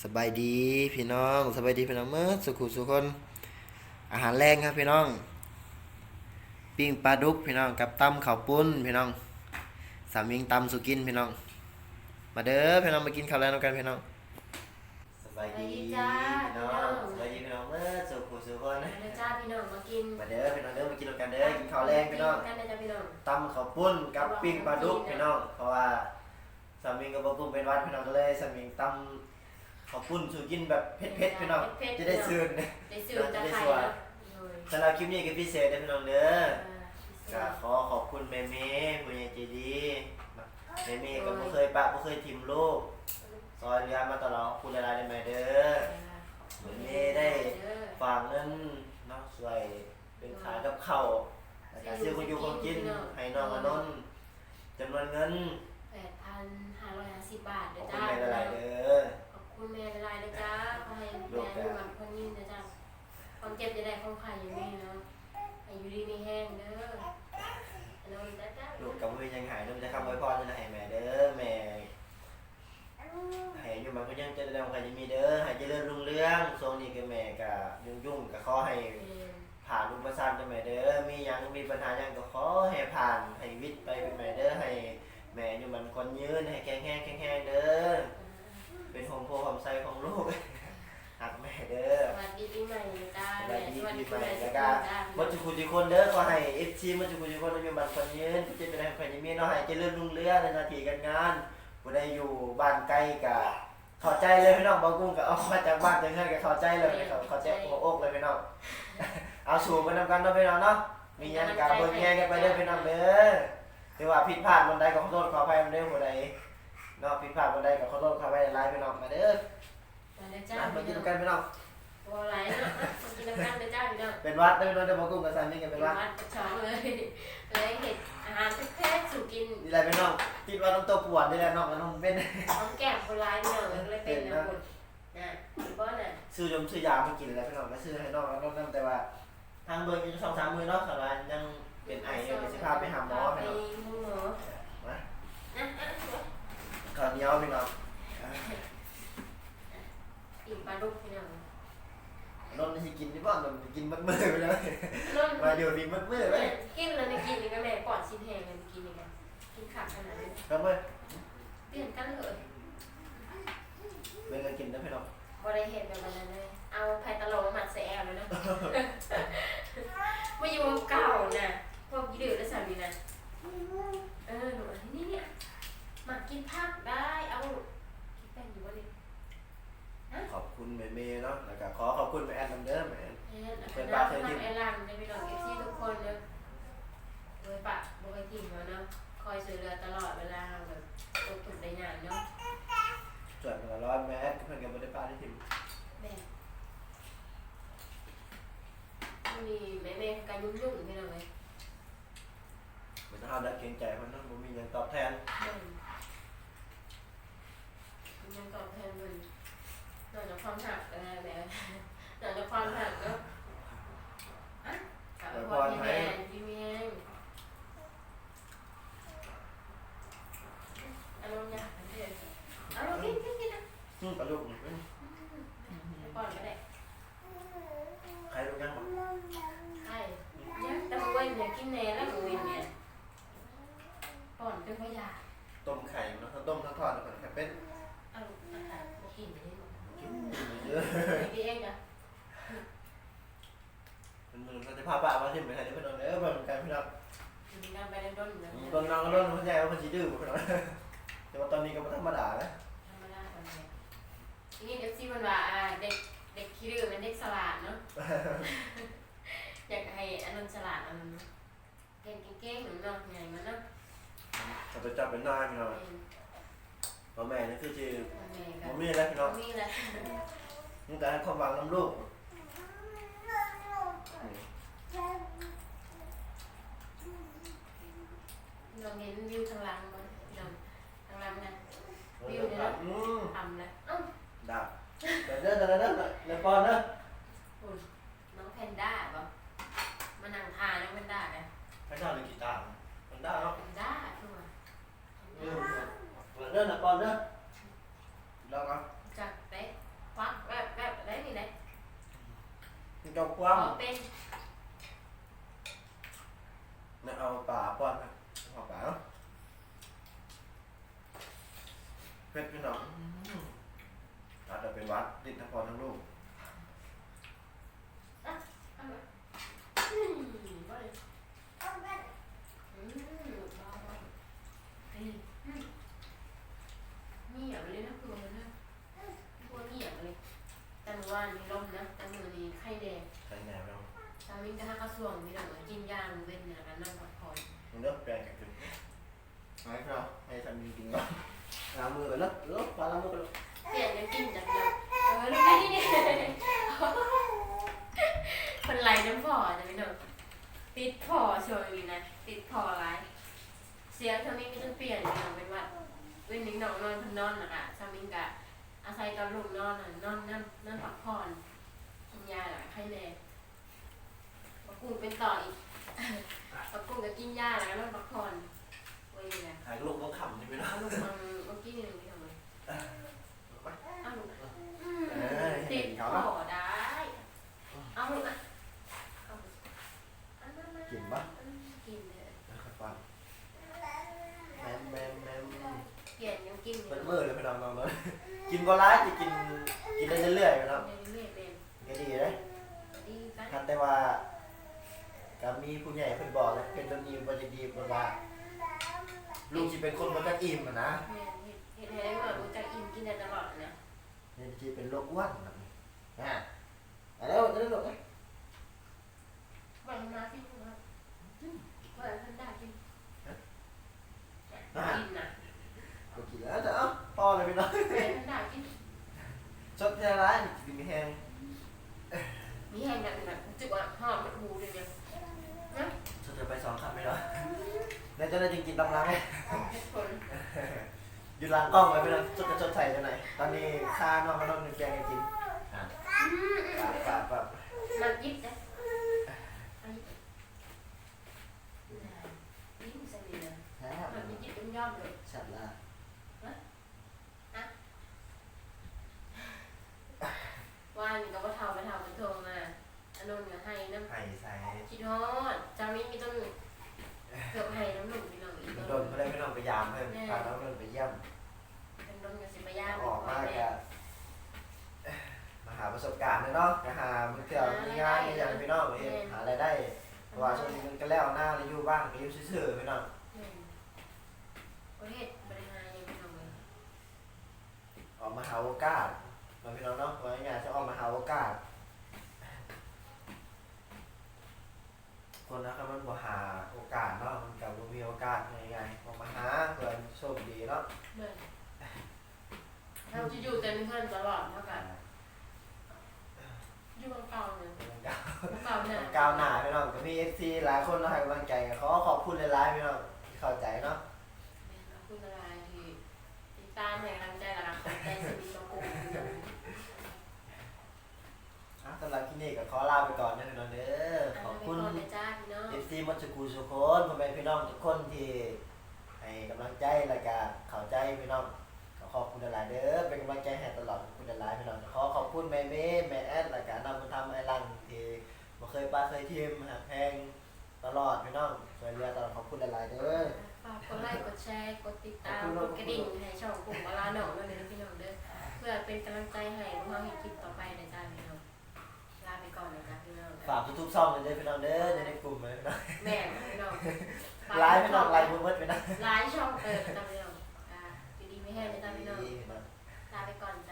สบายดีพี่น้องสบายดีพี่น้องเมื่อสุขุสุคน อาหารแรงครับพี่น้อง ปิ้งปลาดุกพี่น้องกับตำข้าวปุ้นพี่น้อง สามิงตำสุกินพี่น้อง มาเด้อพี่น้องมากินข้าวแรงด้วยกันพี่น้องสบายดีสบายดีจ้าพี่น้องสบายดีพี่น้องเมื่อสุขุสุคนมาเด้อจ้าพี่น้องมากินมาเด้อพี่น้องเด้อมากินด้วยกันเด้อกินข้าวแรงพี่น้องกันเลยจ้าพี่น้องตำข้าวปุ้นกับปิ้งปลาดุกพี่น้องเพราะว่าสามีกับบ่ปุ้มเป็นหวัดพี่น้องก็เลยสามีตำ ข้าวปุ้นสู่กินแบบเผ็ดๆพี่น้องจะได้ซื่นได้ซื้อจะไข่เนาะโดยสำหรับคลิปนี้ก็พิเศษนะพี่น้องเด้ออ่าก็ขอขอบคุณแม่เมย์ผู้ใหญ่ใจดีแม่เมย์ก็บ่เคยปะบ่เคยทิมลูกซอยเรือมาตลอดขอบคุณหลายๆได้ไหมเด้อเหมือนนี่ได้ฝากเงินเนาะช่วยเป็นขายกับข้าวแล้วก็ซื้อคนอยู่คนกินให้น้องอนนท์จำนวนเงินแปดพันห้าร้อยห้าสิบบาทขเด้ออบคุณจ้าแม่หลายๆเด้อขอบ คุณแม่หลายๆเด้อจ้าขอให้แม่อยู่กับคนยืนเด้อจ้าความเจ็บจะได้ความไข่อย่างนี้เนาะให้อยู่ดีมีแห้งเด้ออนนท์จ้าจ้าลูกกับมือยังหายนุ่มจะคำไว้พรจะให้แม่เด้อแม่ให้อยู่มันก็ยังจะได้ใครจะมีเด้อให้เจริญรุ่งเรืองช่วงนี้ก็แม่ก็ยุ่งยุ่งๆก็ขอให้เออผ่านอุปสรรคกันแม่เด้อมีหยังมีปัญหาหยังก็ขอให้ผ่านให้วิทย์ไปเป็นแม่เด้อให้แม่อยู่มันคนยืนให้แข็งแรงแข็งแรงเด้อ เป็นโฮมโพหอมไซของลูกหักแม่เด้อสวัสดีปีใหม่จ้าสบายดีสวัสปีดีใหปีม่ใหม่แล้จ้าวก็จ้ามัจุกุทุกคนเด้อขอให้เอฟซีมัจุกุทุกคนอยู่บ้านคนยืนจะเป็นให้คนยังมีเนาะให้เจริญรุ่งเรืองในหน้าที่การงานบ่ได้อยู่บ้านไกลก็เข้าใจเลยพี่น้องบางกุ้งก็เอามาจากบ้านจังซั่นก็เข้าใจเลยเขาเข้าใจหัวอกเลยพี่น้องเอาสู่กันนำกันเนาะพี่น้องเนาะมีหยังก็เบิ่งแย่งกันไปเด้อพี่น้องเด้อถือว่าผิดพลาดบนใดก็ขอโทษขออภัยมันเด้อผู้ใด เนาะผิดพลาดบนใดก็ขอโทษขออภัยหลายๆพี่น้องมาเด้อมาเด้อจ้ามามากินพี่นำกันพี่น้องบัวไหลเนาะมากินน้ำกันเด้อจ้าพี่น้องเป็นวัดเด้อพี่น้องเด้อบางกุ้งกับซันนี่กันเป็เป็นนวัดวัดกระชองเลยเลยเห็ดอาหารแท้ๆสู่กินนี่แหละพี่น้องคิดว่าต้องตัวปวดนี่แหละน้องแล้วน้องเป็นน้องแก้มคนร้ายพี่น้องเลยเป็นนะคุณนะคุณป้อนน่ะซื้อยมซื้อยามากินแล้วพี่น้องก็ซื้อให้น้องแล้วน้องนั่นแต่ว่าทางเบิ่งอยู่สองสามมือเนาะสำหรับยังเป็นไออยู่เป็นสิพาไปหาหมอไปพี่น้องหาหมอมาอะอะ ข้าวเหนียวพี่น้องอิ่มปลาดุกพี่น้องนนท์สิกินที่บ้านนนท์กินมัดมือไปเลยนุ่นมาอยู่นี่มัดมือเลยกินเลยในกินนี่ก็แม่ปอดชิ้นแหงเลยกินนี่กันกินขาดขนาดนี้ครับเว้ยเปลี่ยนกันเลยเบิ่งกันกินนะพี่น้องบริเหตุแบบนั้นเลยเอาไผ่ตะโลมาหมัดใส่แอลเลยนะมาอยู่เก่าน่ะพวกยี่ดื้ พิ่นก็บ่ได้ปาที่ทิมแม่มีแม่แม่ๆการยุ่งยุ่งๆไม่เอาเลยมันเฮาได้เกรงใจเพิ่นเนาะบ่มีหยังตอบแทนมันยังตอบแทนมันนอกจากความหักอะไรแบบนอกจากความหักก็อะกลับไปพอพี่แม่พี่แม่อารมณ์ยากอันเดียวเอาลงกินกินกินนะอืมกระลูกนี่ ไปก่อนก็ได้ ใครรู้ยังบ่ ใช่ยังแต่เว้นเนี่ยกินแน่แล้วเว้นเนี่ยก่อนเป็นพยา ต้มไข่เนาะทั้งต้มทั้งทอดแล้วก็ให้เป็น เอาอาหารมากินได้หมด กินเยอะ กินเองจ้ะ มันมึงเราจะพาป้ามาที่ไหนที่พี่น้องเด้อเบิ่งกันพี่น้องกินกันไปเรื่อยๆนะตอนน้องก็เริ่มเข้าใจว่าเพิ่นสิดื้อบ่พี่น้องแต่ว่าตอนนี้ก็บ่ธรรมดาแล้วธรรมดาตอนนี้ทีนี้เอฟซีมันว่าอ่าเด็กเด็กขี้ดื้อมันเด็กฉลาดเนาะอยากให้อันนั้นฉลาดอันนั้นเก่งเก่งๆหนูเนาะใหญ่มันเนาะเราจะจับเป็นนายพี่น้องพ่อแม่นี่คือสิพ่อแม่กับ่บมีแล้วพี่น้องมีแหละมีแต่ให้ความหวังนํลูก ต้องเห็นวิวข้างหลังมันดำข้างหลังนะวิวเนี่ยนทำแล้วาดับเดี๋ยวเดี๋ยวเดี๋เนาะเดี๋ปอนเนะน้องแพนด้าป่มานั่งทาน้องแพนด้าไงแพนด้าเล่นกีตาร์มันได้เนาะแพนด้าคือว่าเออเเรปอนเปอนนะลองเอาจับเป๊ะควักแบบแบบได้นี่เลยจบคขวามอเป็นนะเอาป่าปอนนะ เผ็ดพี่น้องอืมอาจจะเป็นหวัดติดทั้งพ่อทั้งลูกเอามาอืมบ่เลยอืมบ้าบ่เฮ้ยอืมเงียบเลยนะพวกมันนะพวกเงียบเลยแต่เมื่อวานมีลมนะแต่มื้อนี้ไข้แดงใส่แหนมเราตามินก็ห้ากระทรวงมีแต่ว่ากินยาเว้นเนี่ยกันนั่งพักผ่อนมันเลิกแปลงกันขึ้นให้เราให้ทำจริงๆเนาะ ล้างมือกันเลิกเลิกปลาล้างมือกันเลิกเปลี่ยนกันกินจากเดิมเออลูกไม่นี่คนไหลน้ำพอจะไม่หนกติดพอโชว์อยู่นะติดพออะไรเสียงทามินก็ต้องเปลี่ยนอย่างเป็นว่าเว้นนิงน้องนอนพันนอนนะคะทามินกะอาศัยตอนลูกนอนน่ะนอนนั่นนั่นพักผ่อนกินยาหละไข้แน่ปะกูเป็นต่ออีกปะกูก็กินยาแล้วก็นอนพักผ่อนไว้เลยนะหายลูกต้องขำใช่ไหมเนาะเอาลูกมันเมื่อกี้นี่หนูทำไมเอาลูกอืม เออ ติ เห็ ด นเขา ข เนาะ อได้ เอาลูกอะเอาอันนั้นนะ กินปะ อืมกินเลย ฟังแมมแมมแมม เปลี่ยนยังกินอยู่ เป็นมือเลยพี่น้องน้องเลย กินก็ร้ายจะกินกินได้เรื่อยๆพี่น้องเรื่อยๆเป็นก็ดีเลยดีกันทันแต่ว่าก็มีผู้ใหญ่เพิ่นบอกเลยเป็นตัวนี้บ่จะดีเพราะว่าลูกสิเป็นคนบ่จักอิ่มอะนะแม่เห็ดเห็ดให้ว่ารู้จักอิ่มกินได้ตลอดนะนี่สิเป็นโรคอ้วนแบบนี้อะเอาแล้วจะได้ลูกเอ้ยวันมาที่คุณครับวันท่านได้กินกินนะ กูกินแล้วจะเอ้าพอเลยพี่น้อง วันท่านได้กิน ชดแท้ร้ายกินมีแห้ง มีแห้งแบบแบบจุกอะหอมหูเลยเนี่ยนะ ชดจะไปสองคำไหมเนาะแล้ว จะได้จริงๆตำลังไงเหตุผลอยู่หลังกล้องไว้พี่น้องชดจะชดใส่จังไหนตอนนี้ค่าน้องมาน้องนึงแกงให้กินอะอืมปะปะปะมันยิบนะอันนี้ยิ้มใส่เลยนะแท้มันยิบเป็นยอดเลยชัดละ ว่านี่ก็ว่าเท่าไปเท่าเป็นโทรมาอันนนก็ให้น้ ไห่ใส่ำคิดฮอดจามินมีต้นเกือบให้น้ำหนุ่มพี่น้องอีก โดนเขาได้ไม่ต้องไปยามเพิ่มพาน้องโดนไปเยี่ยม เป็นต้นกับสิบย่าง ออกมากะมาหาประสบการณ์เลยเนาะมาหามือเที่ยวมีงานมีอย่างพี่น้องเฮ็ดหารายได้ เพราะว่าช่วงนี้มันก็แล้วหน้าเลยอยู่บ้างก็อยู่ซื่อๆพี่น้องประเทศบริหารยังพี่น้องเลยออกมาหาโอกาสมาพี่น้องเนาะว่าง่ายๆจะออกมาหาโอกาส คนนะครับมันบ่หาโอกาสเนาะมันกับบ่มีโอกาสง่ายๆออกมาหาเพื่อนโชคดีเนาะเมื่อเราจะอยู่แต่เพื่อนตลอดเท่ากันอยู่เก่าเนี่ยเป็นก้าว เก่าเนี่ยก้าวหน้าพี่น้องก็มี FC หลายคนเนาะให้กำลังใจก็ขอขอบคุณหลายๆพี่น้องที่เข้าใจเนาะขอบคุณอะไรที่ติดตามให้กำลังใจและรับใจสนิทกับผมอะสำหรับคลิปนี้ก็ขอลาไปก่อนนะพี่น้องเด้อขอบคุณนะจ้าพี่น้อง FC มัจกูสุคนพ่อแม่พี่น้องทุกคนที่ให้กำลังใจและก็เข้าใจพี่น้องขอขอบคุณหลายๆเด้อเป็นกำลังใจให้ตลอดขอบคุณหลายๆพี่น้องขอขอบคุณแม่เมย์แม่แอดและก็นำมาทำไอ้ลังที่บ่ เคยป้าเคยทีมหักแพงตลอดพี่น้องช่วยเหลือตลอดขอบคุณหลายๆเด้อฝากกดไลค์กดแชร์กดติดตามกดกระดิ่งให้ช่องกลุ่มวลาหนองด้วยนะพี่น้องเด้อเพื่อเป็นกำลังใจให้พวกเราให้คลิปต่อไปนะจ้าพี่น้องลาไปก่อนนะจ้าพี่น้องฝากทุกๆช่องเลยเด้อพี่น้องเด้อจะได้กลุ่มเลยพี่น้องแม่พี่น้องไลฟ์พี่น้องไลฟ์มือมืดพี่น้องไลฟ์ช่องเออจ้าพี่น้องอ่าอยู่ดีไม่แห้งนะจ้าพี่น้องดีพี่น้องลาไปก่อนจ้า